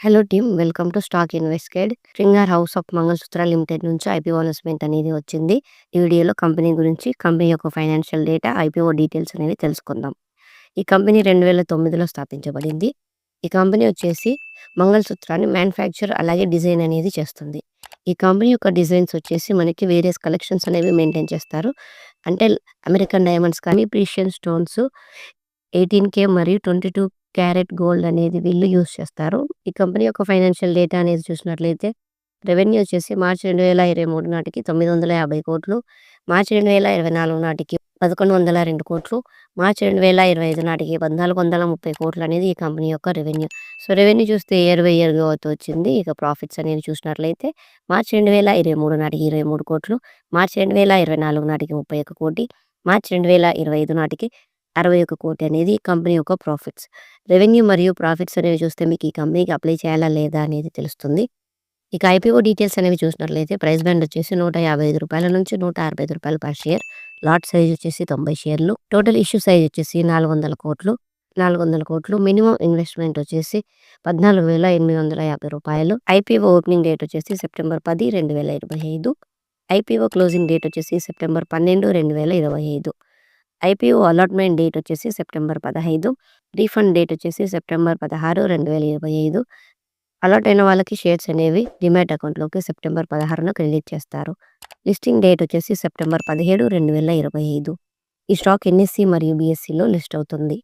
Hello team welcome to stock invest guide House of Mangalsutra Limited నుంచి IPO announcement అనేది వచ్చింది. ఈ వీడియోలో కంపెనీ గురించి కంపెనీ యొక్క ఫైనాన్షియల్ డేటా ఐపీఓ డీటెయిల్స్ అనేవి తెలుసుకుందాం. ఈ కంపెనీ రెండు వేల తొమ్మిదిలో స్థాపించబడింది. ఈ కంపెనీ వచ్చేసి మంగళసూత్రాన్ని మ్యానుఫ్యాక్చర్ అలాగే డిజైన్ అనేది చేస్తుంది. ఈ కంపెనీ యొక్క డిజైన్స్ వచ్చేసి మనకి వేరియస్ కలెక్షన్స్ అనేవి మెయింటైన్ చేస్తారు. అంటే అమెరికన్ డైమండ్స్ కానీ ప్రీషియన్ స్టోన్స్ ఎయిటీన్ కే మరియు ట్వంటీ టూ క్యారెట్ గోల్డ్ అనేది వీళ్ళు యూస్ చేస్తారు. ఈ కంపెనీ యొక్క ఫైనాన్షియల్ డేటా అనేది చూసినట్లయితే రెవెన్యూ వచ్చేసి మార్చి రెండు వేల ఇరవై మూడు నాటికి తొమ్మిది వందల యాభై కోట్లు మార్చి రెండు వేల ఇరవై నాలుగు నాటికి పదకొండు వందల రెండు కోట్లు మార్చి రెండు వేల ఇరవై ఐదు నాటికి పద్నాలుగు వందల ముప్పై కోట్లు అనేది ఈ కంపెనీ యొక్క రెవెన్యూ. సో రెవెన్యూ చూస్తే ఇయర్ బై ఇయర్ గ్రోత్ వచ్చింది. ఇక ప్రాఫిట్స్ అనేది చూసినట్లయితే మార్చి రెండు వేల ఇరవై మూడు నాటికి ఇరవై మూడు కోట్లు మార్చి రెండు వేల ఇరవై నాలుగు నాటికి ముప్పై ఒక్క కోటి మార్చి రెండు వేల ఇరవై ఐదు నాటికి అరవై ఒక కోటి అనేది కంపెనీ యొక్క ప్రాఫిట్స్. రెవెన్యూ మరియు ప్రాఫిట్స్ అనేవి చూస్తే మీకు ఈ కంపెనీకి అప్లై చేయాలా లేదా అనేది తెలుస్తుంది. ఇక ఐపీఓ డీటెయిల్స్ అనేవి చూసినట్లయితే ప్రైస్ బ్యాండ్ వచ్చేసి నూట యాభై ఐదు రూపాయల నుంచి నూట అరవై ఐదు రూపాయలు పర్ షేర్. లాట్ సైజ్ వచ్చేసి తొంభై షేర్లు. టోటల్ ఇష్యూ సైజ్ వచ్చేసి నాలుగు వందల కోట్లు. నాలుగు వందల కోట్లు. మినిమం ఇన్వెస్ట్మెంట్ వచ్చేసి పద్నాలుగు వేల ఎనిమిది వందల యాభై రూపాయలు. ఐపీఓ ఓపెనింగ్ డేట్ వచ్చేసి సెప్టెంబర్ పది రెండు వేల ఇరవై ఐదు. ఐపీఓ క్లోజింగ్ డేట్ వచ్చేసి సెప్టెంబర్ పన్నెండు రెండు వేల ఇరవై ఐదు. ఐపీఓ అలాట్మెంట్ డేట్ వచ్చేసి సెప్టెంబర్ పదహైదు రీఫండ్ డేట్ వచ్చేసి సెప్టెంబర్ పదహారు రెండు వేల ఇరవై ఐదు. అలాట్ అయిన వాళ్ళకి షేర్స్ అనేవి డిమాట్ అకౌంట్లోకి సెప్టెంబర్ పదహారున క్రెడిట్ చేస్తారు. లిస్టింగ్ డేట్ వచ్చేసి సెప్టెంబర్ పదిహేడు రెండు వేల ఇరవై ఐదు. ఈ స్టాక్ ఎన్ఎస్సి మరియు బిఎస్సిలో లిస్ట్ అవుతుంది.